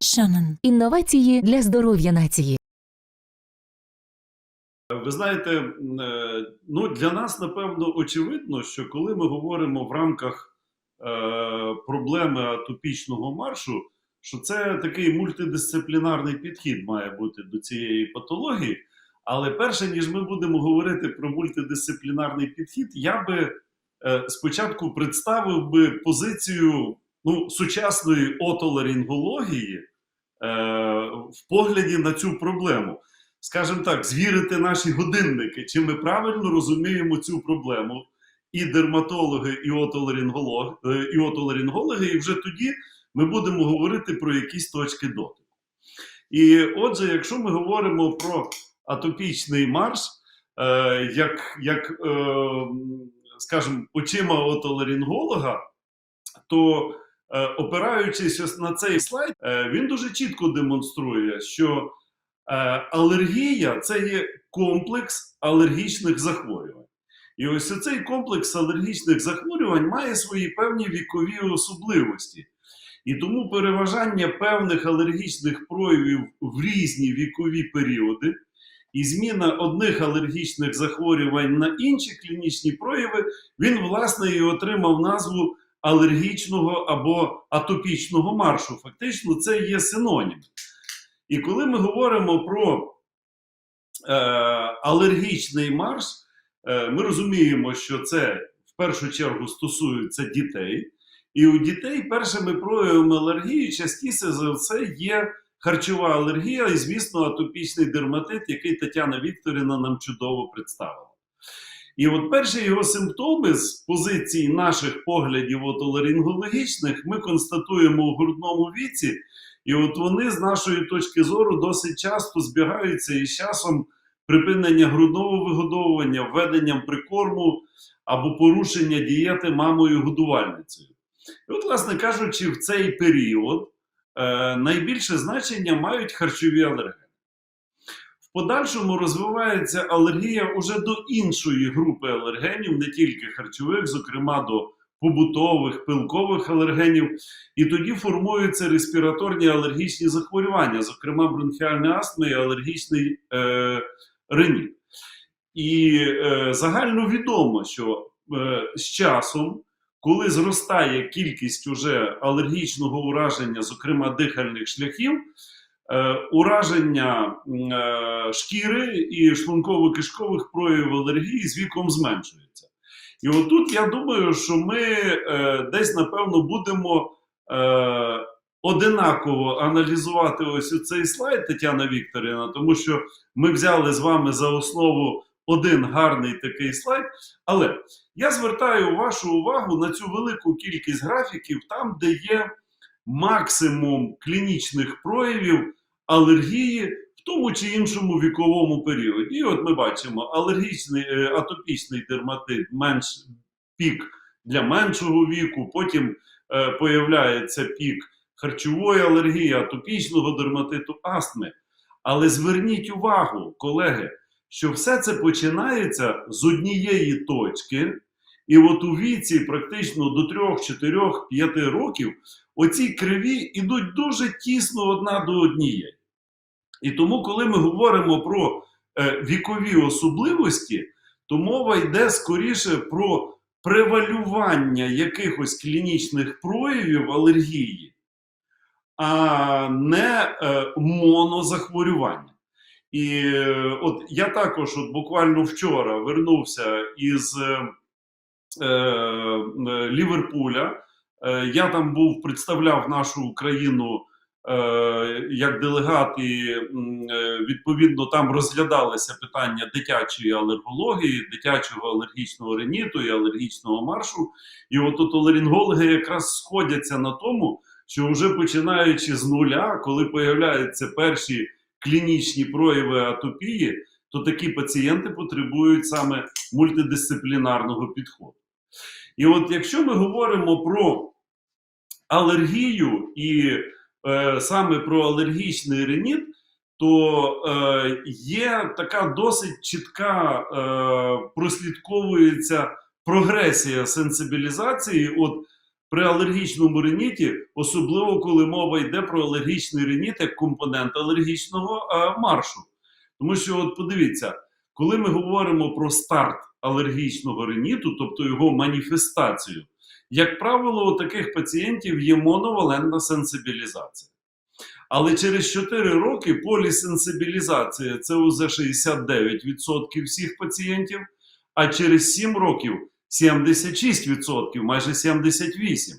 Shannon. Інновації для здоров'я нації. Ви знаєте, е, ну для нас напевно очевидно, що коли ми говоримо в рамках е, проблеми атопічного маршу, що це такий мультидисциплінарний підхід має бути до цієї патології. Але перше ніж ми будемо говорити про мультидисциплінарний підхід, я би е, спочатку представив би позицію ну, сучасної отоларингології е, в погляді на цю проблему скажімо так, звірити наші годинники, чи ми правильно розуміємо цю проблему, і дерматологи, і е, і отоларингологи, і вже тоді ми будемо говорити про якісь точки дотику. І отже, якщо ми говоримо про атопічний марш, е, як, як е, скажімо, очима отоларинголога, то е, опираючись ось на цей слайд, е, він дуже чітко демонструє, що Е, алергія це є комплекс алергічних захворювань. І ось цей комплекс алергічних захворювань має свої певні вікові особливості. І тому переважання певних алергічних проявів в різні вікові періоди і зміна одних алергічних захворювань на інші клінічні прояви, він, власне, і отримав назву алергічного або атопічного маршу. Фактично, це є синонім. І коли ми говоримо про е, алергічний марш, е, ми розуміємо, що це в першу чергу стосується дітей. І у дітей першими проявами алергії частіше за все є харчова алергія і, звісно, атопічний дерматит, який Тетяна Вікторівна нам чудово представила. І от перші його симптоми з позиції наших поглядів отоларингологічних ми констатуємо у грудному віці. І от вони з нашої точки зору досить часто збігаються із часом припинення грудного вигодовування, введенням прикорму або порушення дієти мамою годувальницею. І от, власне кажучи, в цей період е, найбільше значення мають харчові алергени. В подальшому розвивається алергія уже до іншої групи алергенів, не тільки харчових, зокрема до побутових, пилкових алергенів, і тоді формуються респіраторні алергічні захворювання, зокрема бронхіальна астма і алергічний е, реніт. І е, загально відомо, що е, з часом, коли зростає кількість уже алергічного ураження, зокрема дихальних шляхів, ураження е, шкіри і шлунково-кишкових проявів алергії з віком зменшується. І отут я думаю, що ми е, десь, напевно, будемо е, одинаково аналізувати ось цей слайд Тетяна Вікторівна, тому що ми взяли з вами за основу один гарний такий слайд. Але я звертаю вашу увагу на цю велику кількість графіків, там, де є максимум клінічних проявів алергії в тому чи іншому віковому періоді. І от ми бачимо алергічний е, атопічний дерматит, менш пік для меншого віку, потім е, появляється пік харчової алергії, атопічного дерматиту, астми. Але зверніть увагу, колеги, що все це починається з однієї точки. І от у віці, практично до 3, 4, 5 років, оці криві йдуть дуже тісно одна до однієї. І тому, коли ми говоримо про е, вікові особливості, то мова йде скоріше про превалювання якихось клінічних проявів алергії, а не е, монозахворювання. І е, от я також от буквально вчора вернувся із е, Ліверпуля. Е, я там був, представляв нашу Україну е, як делегат, і е, відповідно там розглядалися питання дитячої алергології, дитячого алергічного реніту і алергічного маршу. І от тут алергологи якраз сходяться на тому, що вже починаючи з нуля, коли появляються перші клінічні прояви атопії, то такі пацієнти потребують саме мультидисциплінарного підходу. І от якщо ми говоримо про алергію і е, саме про алергічний реніт, то е, є така досить чітка е, прослідковується прогресія сенсибілізації. От при алергічному риніті, особливо коли мова йде про алергічний реніт як компонент алергічного е, маршу. Тому що, от подивіться, коли ми говоримо про старт алергічного риніту, тобто його маніфестацію, як правило, у таких пацієнтів є моновалентна сенсибілізація. Але через 4 роки полісенсибілізація це уже 69% всіх пацієнтів, а через 7 років 76%, майже 78%.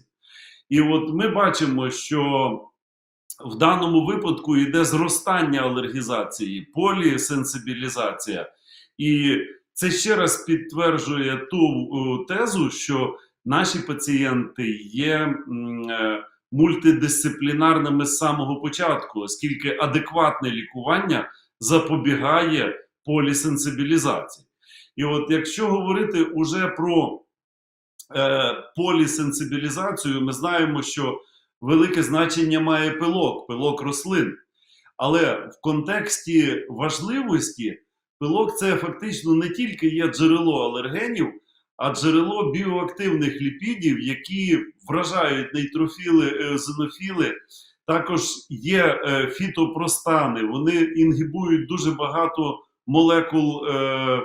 І от ми бачимо, що в даному випадку йде зростання алергізації, полісенсибілізація. І це ще раз підтверджує ту тезу, що наші пацієнти є е, мультидисциплінарними з самого початку, оскільки адекватне лікування запобігає полісенсибілізації. І от якщо говорити уже про е, полісенсибілізацію, ми знаємо, що велике значення має пилок, пилок рослин. Але в контексті важливості пилок це фактично не тільки є джерело алергенів, а джерело біоактивних ліпідів, які вражають нейтрофіли, еозинофіли. Також є е, фітопростани, вони інгібують дуже багато молекул е, е,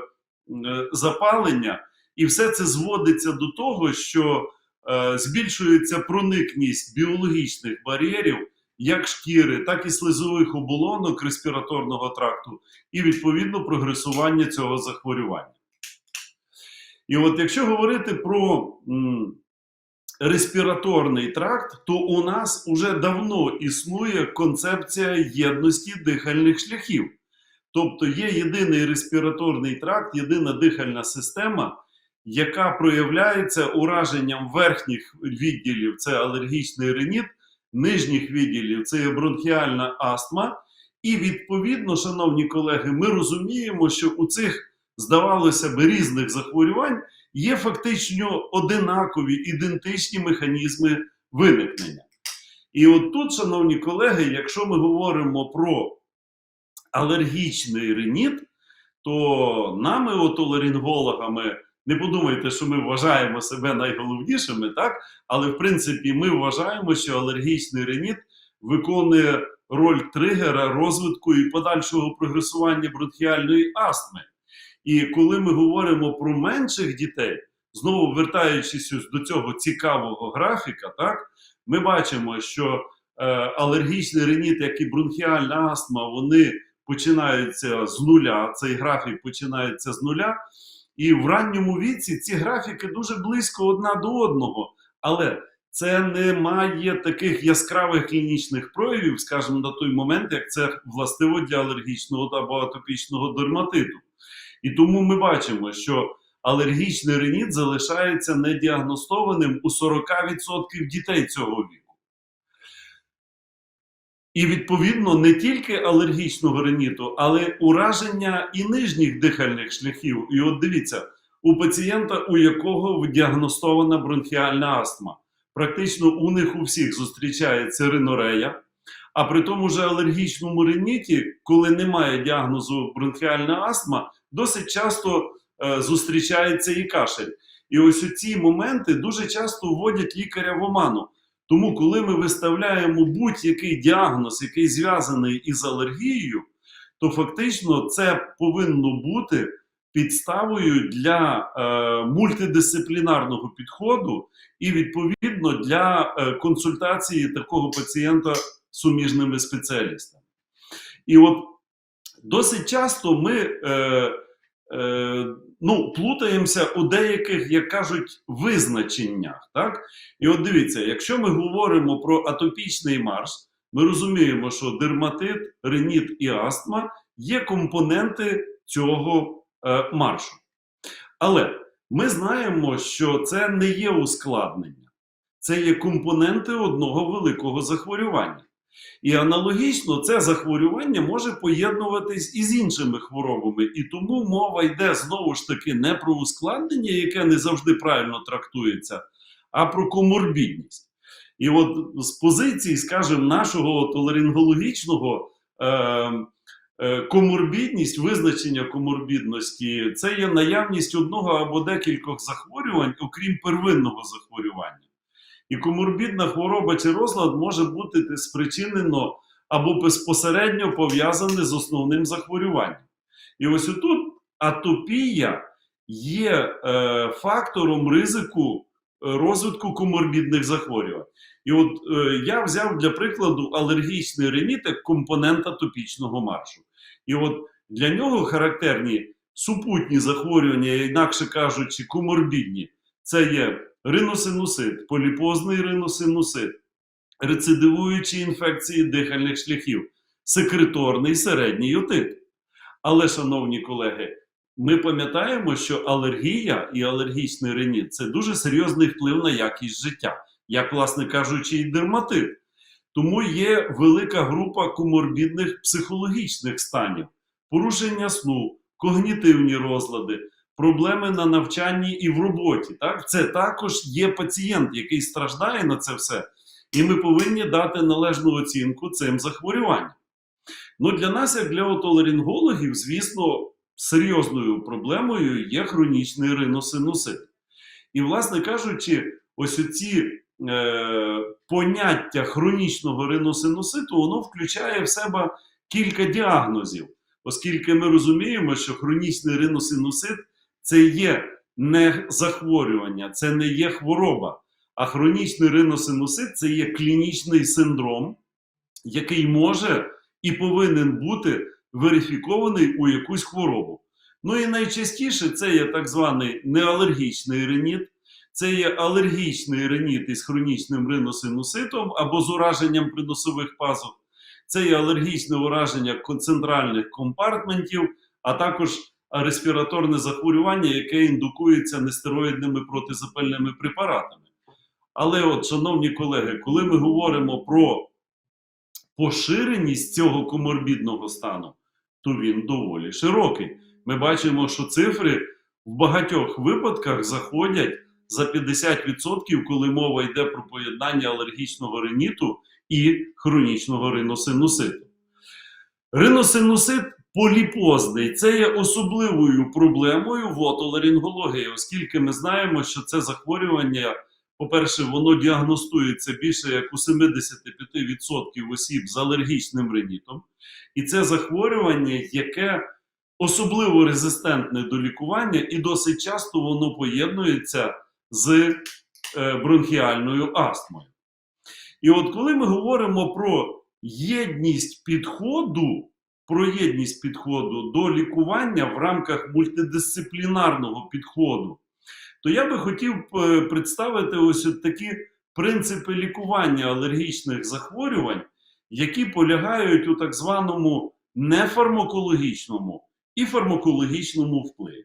запалення, і все це зводиться до того, що е, збільшується проникність біологічних бар'єрів, як шкіри, так і слизових оболонок респіраторного тракту, і відповідно прогресування цього захворювання. І от якщо говорити про респіраторний тракт, то у нас уже давно існує концепція єдності дихальних шляхів. Тобто є єдиний респіраторний тракт, єдина дихальна система, яка проявляється ураженням верхніх відділів це алергічний реніт, нижніх відділів це є бронхіальна астма. І відповідно, шановні колеги, ми розуміємо, що у цих, здавалося б, різних захворювань є фактично одинакові ідентичні механізми виникнення. І от тут, шановні колеги, якщо ми говоримо про алергічний реніт, то нами, отоларингологами, не подумайте, що ми вважаємо себе найголовнішими, так? Але в принципі ми вважаємо, що алергічний реніт виконує роль тригера розвитку і подальшого прогресування бронхіальної астми. І коли ми говоримо про менших дітей, знову вертаючись до цього цікавого графіка, так ми бачимо, що е, алергічний реніт, як і бронхіальна астма, вони починаються з нуля. Цей графік починається з нуля. І в ранньому віці ці графіки дуже близько одна до одного. Але це не має таких яскравих клінічних проявів, скажімо, на той момент, як це властиво для алергічного або атопічного дерматиту. І тому ми бачимо, що алергічний реніт залишається недіагностованим у 40% дітей цього віку. І відповідно не тільки алергічного реніту, але ураження і нижніх дихальних шляхів. І от дивіться, у пацієнта, у якого діагностована бронхіальна астма, практично у них у всіх зустрічається ринорея. А при тому ж алергічному реніті, коли немає діагнозу бронхіальна астма, досить часто е, зустрічається і кашель. І ось ці моменти дуже часто вводять лікаря в оману. Тому, коли ми виставляємо будь-який діагноз, який зв'язаний із алергією, то фактично це повинно бути підставою для е, мультидисциплінарного підходу і відповідно для е, консультації такого пацієнта суміжними спеціалістами. І от досить часто ми е, е, ну, плутаємося у деяких, як кажуть, визначеннях. Так? І от дивіться, якщо ми говоримо про атопічний марш, ми розуміємо, що дерматит, реніт і астма є компоненти цього е, маршу. Але ми знаємо, що це не є ускладнення, це є компоненти одного великого захворювання. І аналогічно це захворювання може поєднуватись із іншими хворобами. І тому мова йде знову ж таки не про ускладнення, яке не завжди правильно трактується, а про коморбідність. І от з позиції, скажімо, нашого толарингологічного е, е, коморбідність, визначення коморбідності це є наявність одного або декількох захворювань, окрім первинного захворювання. І коморбідна хвороба чи розлад може бути спричинено або безпосередньо пов'язане з основним захворюванням. І ось отут атопія є е, фактором ризику е, розвитку коморбідних захворювань. І от е, я взяв для прикладу алергічний реніт як компонент атопічного маршу. І от для нього характерні супутні захворювання, інакше кажучи, коморбідні. Це є риносинусит, поліпозний риносинусит, рецидивуючі інфекції дихальних шляхів, секреторний середній отит. Але, шановні колеги, ми пам'ятаємо, що алергія і алергічний реніт це дуже серйозний вплив на якість життя, як, власне кажучи, і дерматит. Тому є велика група коморбідних психологічних станів, порушення сну, когнітивні розлади, проблеми на навчанні і в роботі. Так? Це також є пацієнт, який страждає на це все, і ми повинні дати належну оцінку цим захворюванням. Ну, для нас, як для отоларингологів, звісно, серйозною проблемою є хронічний риносинусит. І, власне кажучи, ось оці е, поняття хронічного риносинуситу, воно включає в себе кілька діагнозів, оскільки ми розуміємо, що хронічний риносинусит це є не захворювання, це не є хвороба. А хронічний риносинусит це є клінічний синдром, який може і повинен бути верифікований у якусь хворобу. Ну і найчастіше це є так званий неалергічний реніт, це є алергічний реніт із хронічним риносинуситом або з ураженням приносових пазух, це є алергічне ураження концентральних компартментів, а також респіраторне захворювання, яке індукується нестероїдними протизапальними препаратами. Але, от, шановні колеги, коли ми говоримо про поширеність цього коморбідного стану, то він доволі широкий. Ми бачимо, що цифри в багатьох випадках заходять за 50%, коли мова йде про поєднання алергічного риніту і хронічного риносинуситу. Риносинусит поліпозний це є особливою проблемою в отоларингології, оскільки ми знаємо, що це захворювання, по-перше, воно діагностується більше як у 75% осіб з алергічним ринітом. І це захворювання, яке особливо резистентне до лікування, і досить часто воно поєднується з е, бронхіальною астмою. І от коли ми говоримо про єдність підходу, про єдність підходу до лікування в рамках мультидисциплінарного підходу, то я би хотів е, представити ось такі принципи лікування алергічних захворювань, які полягають у так званому нефармакологічному і фармакологічному впливі.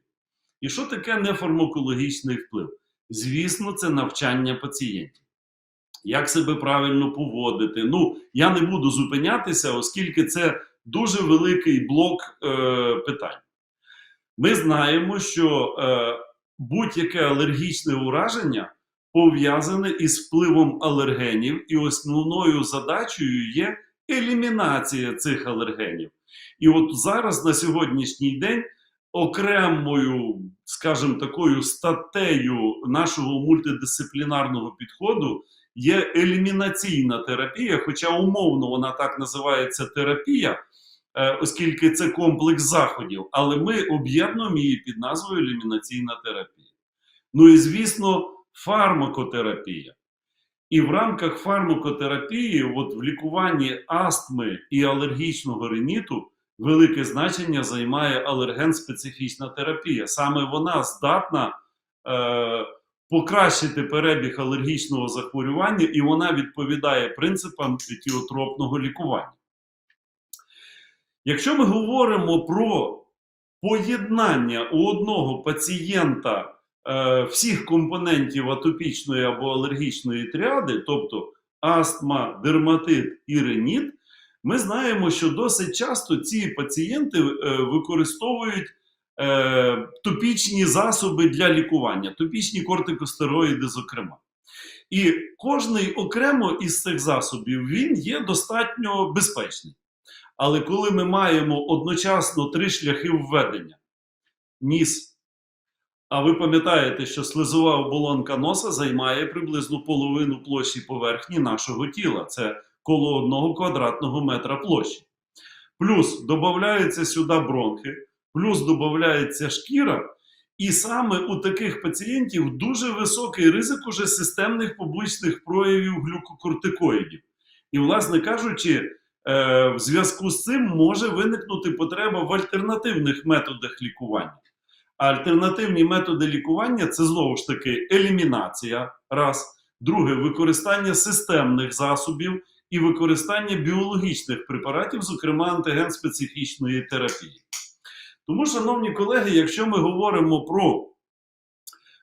І що таке нефармакологічний вплив? Звісно, це навчання пацієнтів. Як себе правильно поводити? Ну, я не буду зупинятися, оскільки це дуже великий блок е, питань. Ми знаємо, що е, будь-яке алергічне ураження пов'язане із впливом алергенів, і основною задачею є елімінація цих алергенів. І от зараз на сьогоднішній день окремою, скажімо, такою статтею нашого мультидисциплінарного підходу є елімінаційна терапія, хоча умовно вона так називається терапія, оскільки це комплекс заходів, але ми об'єднуємо її під назвою елімінаційна терапія. Ну і звісно, фармакотерапія. І в рамках фармакотерапії, от в лікуванні астми і алергічного риніту, велике значення займає алерген-специфічна терапія. Саме вона здатна е, покращити перебіг алергічного захворювання, і вона відповідає принципам етіотропного лікування. Якщо ми говоримо про поєднання у одного пацієнта е, всіх компонентів атопічної або алергічної тріади, тобто астма, дерматит і реніт, ми знаємо, що досить часто ці пацієнти е, використовують е, топічні засоби для лікування, топічні кортикостероїди, зокрема. І кожний окремо із цих засобів він є достатньо безпечний. Але коли ми маємо одночасно три шляхи введення: ніс, А ви пам'ятаєте, що слизова оболонка носа займає приблизно половину площі поверхні нашого тіла. Це коло одного квадратного метра площі. Плюс додаються сюди бронхи, плюс додається шкіра. І саме у таких пацієнтів дуже високий ризик уже системних побічних проявів глюкокортикоїдів. І, власне кажучи, в зв'язку з цим може виникнути потреба в альтернативних методах лікування. А альтернативні методи лікування це знову ж таки елімінація, раз, друге використання системних засобів і використання біологічних препаратів, зокрема антиген-специфічної терапії. Тому, шановні колеги, якщо ми говоримо про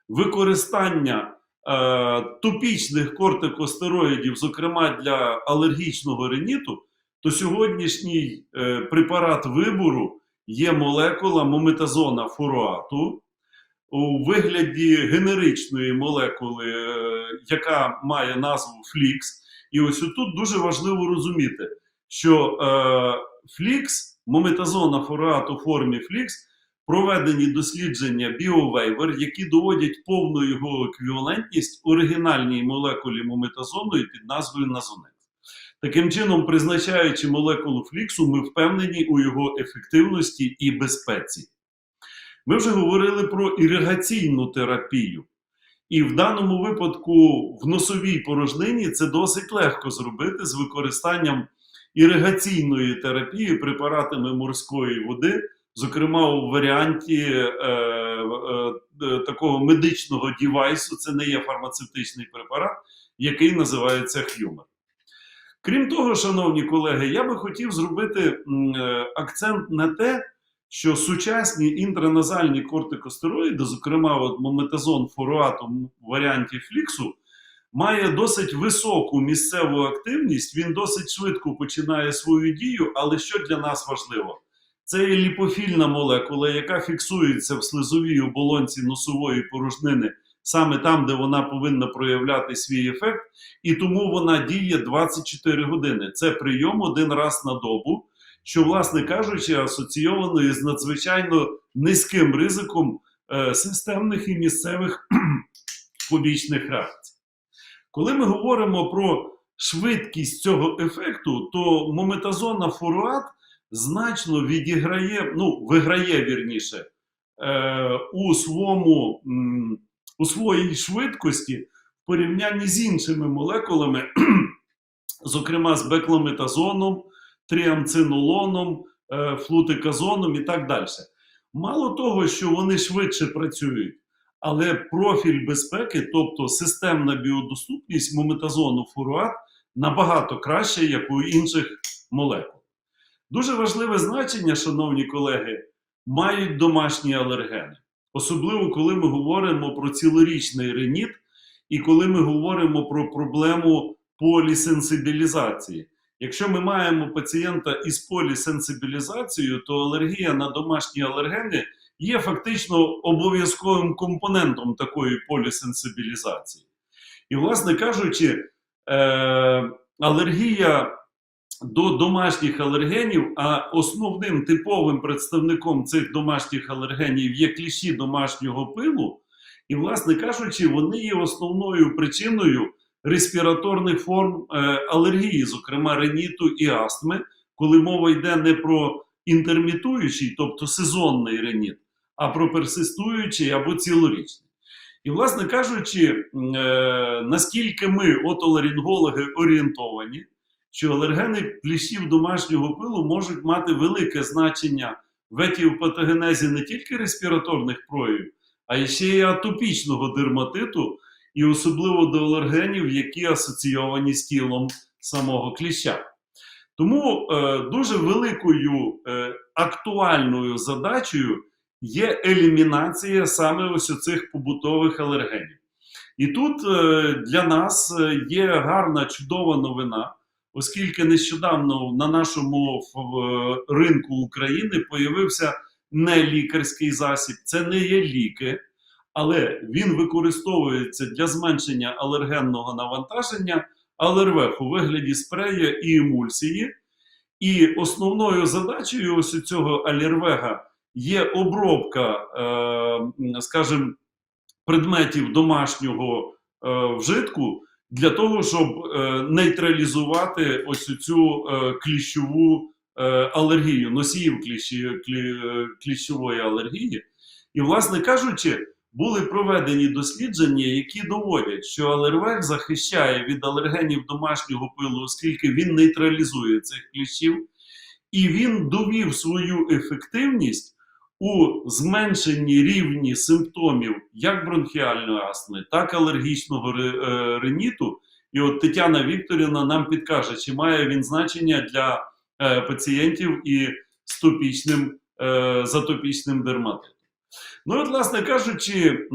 використання е, топічних кортикостероїдів, зокрема для алергічного риніту, то сьогоднішній е, препарат вибору є молекула мометазона фуруату у вигляді генеричної молекули, е, яка має назву Флікс. І ось тут дуже важливо розуміти, що е, Флікс, мометазона фуруат у формі Флікс, проведені дослідження BioWaver, які доводять повну його еквівалентність оригінальній молекулі мометазону під назвою Назонекс. Таким чином, призначаючи молекулу фліксу, ми впевнені у його ефективності і безпеці. Ми вже говорили про іригаційну терапію. І в даному випадку в носовій порожнині це досить легко зробити з використанням іригаційної терапії препаратами морської води, зокрема у варіанті е, е, е, такого медичного дівайсу, це не є фармацевтичний препарат, який називається Humor. Крім того, шановні колеги, я би хотів зробити е, акцент на те, що сучасні інтраназальні кортикостероїди, зокрема от мометазон фуруату в варіанті фліксу, має досить високу місцеву активність, він досить швидко починає свою дію, але що для нас важливо? Це є ліпофільна молекула, яка фіксується в слизовій оболонці носової порожнини, саме там, де вона повинна проявляти свій ефект, і тому вона діє 24 години. Це прийом один раз на добу, що, власне кажучи, асоційовано із надзвичайно низьким ризиком е, системних і місцевих побічних реакцій. Коли ми говоримо про швидкість цього ефекту, то мометазона фуруат значно відіграє, ну, виграє вірніше, е, у, своєму, м, у своїй швидкості в порівнянні з іншими молекулами, зокрема з бекламетазоном, тріамцинолоном, е, флутиказоном і так далі. Мало того, що вони швидше працюють, але профіль безпеки, тобто системна біодоступність мометазону фуруат, набагато краще, як у інших молекул. Дуже важливе значення, шановні колеги, мають домашні алергени. Особливо, коли ми говоримо про цілорічний реніт і коли ми говоримо про проблему полісенсибілізації. Якщо ми маємо пацієнта із полісенсибілізацією, то алергія на домашні алергени є фактично обов'язковим компонентом такої полісенсибілізації. І, власне кажучи, е, алергія до домашніх алергенів, а основним типовим представником цих домашніх алергенів є кліщі домашнього пилу, і, власне кажучи, вони є основною причиною респіраторних форм е, алергії, зокрема реніту і астми, коли мова йде не про інтермітуючий, тобто сезонний реніт, а про персистуючий або цілорічний. І, власне кажучи, е, наскільки ми, отоларингологи, орієнтовані, що алергени кліщів домашнього пилу можуть мати велике значення в етіопатогенезі не тільки респіраторних проявів, а ще й атопічного дерматиту, і особливо до алергенів, які асоційовані з тілом самого кліща. Тому е, дуже великою е, актуальною задачею є елімінація саме ось цих побутових алергенів. І тут е, для нас е, є гарна чудова новина, оскільки нещодавно на нашому ринку України появився не лікарський засіб, це не є ліки, але він використовується для зменшення алергенного навантаження алервех у вигляді спрея і емульсії. І основною задачею ось цього алервега є обробка, е, скажімо, предметів домашнього е, вжитку для того, щоб е, нейтралізувати ось цю е, кліщову е, алергію, носіїв кліщі, клі, кліщової алергії. І, власне кажучи, були проведені дослідження, які доводять, що алервек захищає від алергенів домашнього пилу, оскільки він нейтралізує цих кліщів, і він довів свою ефективність у зменшенні рівні симптомів як бронхіальної астми, так і алергічного ри- е. І от Тетяна Вікторівна нам підкаже, чи має він значення для е, пацієнтів і з е, з дерматитом. Ну, і, власне кажучи,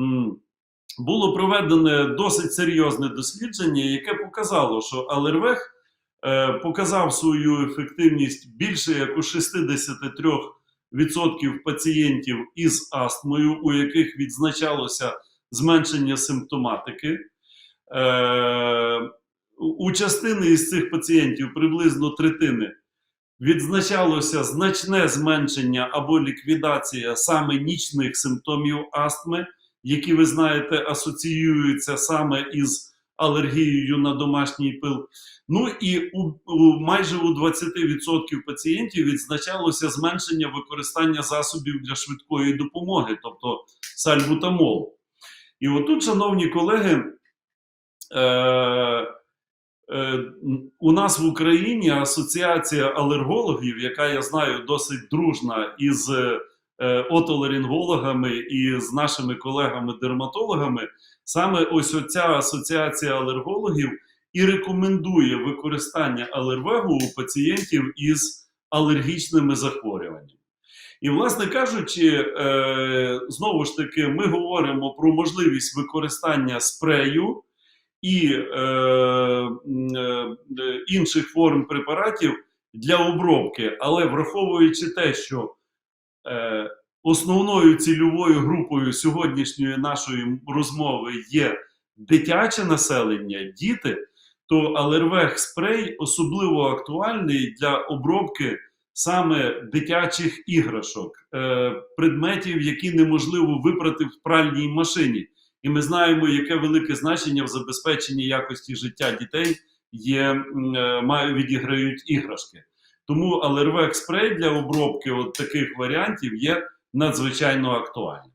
було проведене досить серйозне дослідження, яке показало, що алервех показав свою ефективність більше як у 63% пацієнтів із астмою, у яких відзначалося зменшення симптоматики. Е, у частини із цих пацієнтів приблизно третини відзначалося значне зменшення або ліквідація саме нічних симптомів астми, які ви знаєте асоціюються саме із алергією на домашній пил. Ну і у, у майже у 20% пацієнтів відзначалося зменшення використання засобів для швидкої допомоги, тобто сальбутамол. І отут, шановні колеги, е, е, у нас в Україні асоціація алергологів, яка я знаю досить дружна із е, отоларингологами і з нашими колегами-дерматологами, саме ось оця асоціація алергологів і рекомендує використання алервегу у пацієнтів із алергічними захворюваннями. І, власне кажучи, е, знову ж таки, ми говоримо про можливість використання спрею і е, е, інших форм препаратів для обробки, але враховуючи те, що основною цільовою групою сьогоднішньої нашої розмови є дитяче населення, діти, то алервег спрей особливо актуальний для обробки саме дитячих іграшок, е, предметів, які неможливо випрати в пральній машині. І ми знаємо, яке велике значення в забезпеченні якості життя дітей є, е, відіграють іграшки. Тому алервек спрей для обробки от таких варіантів є надзвичайно актуальним.